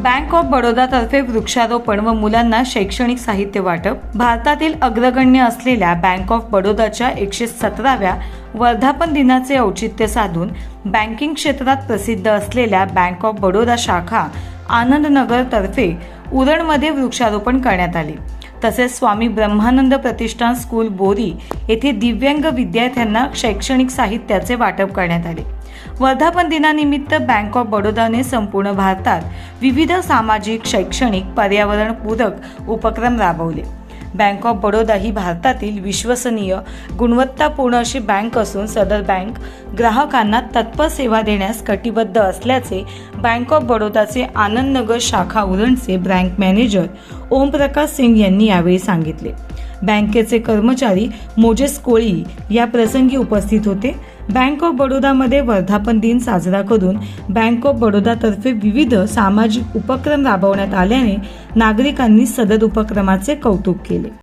Bank of बडोदातर्फे वृक्षारोपण व मुलांना शैक्षणिक साहित्य वाटप. भारतातील अग्रगण्य असलेल्या बँक ऑफ बडोदाच्या एकशे सतराव्या वर्धापन दिनाचे औचित्य साधून बँकिंग क्षेत्रात प्रसिद्ध असलेल्या बँक ऑफ बडोदा शाखा आनंदनगरतर्फे उरणमध्ये वृक्षारोपण करण्यात आले. तसेच स्वामी ब्रह्मानंद प्रतिष्ठान स्कूल बोरी येथे दिव्यांग विद्यार्थ्यांना शैक्षणिक साहित्याचे वाटप करण्यात आले. वर्धापन दिनानिमित्त बँक ऑफ बडोदाने संपूर्ण भारतात विविध सामाजिक शैक्षणिक पर्यावरणपूरक उपक्रम राबवले. बँक ऑफ बडोदा ही भारतातील विश्वसनीय गुणवत्तापूर्ण अशी बँक असून सदर बँक ग्राहकांना तत्पर सेवा देण्यास कटिबद्ध असल्याचे बँक ऑफ बडोदाचे आनंदनगर शाखा उरणचे बँक मॅनेजर ओमप्रकाश सिंग यांनी यावेळी सांगितले. बँकेचे कर्मचारी मोजेस कोळी या प्रसंगी उपस्थित होते. बँक ऑफ बडोदामध्ये वर्धापन दिन साजरा करून बँक ऑफ बडोदातर्फे विविध सामाजिक उपक्रम राबवण्यात आल्याने नागरिकांनी सदर उपक्रमाचे कौतुक केले.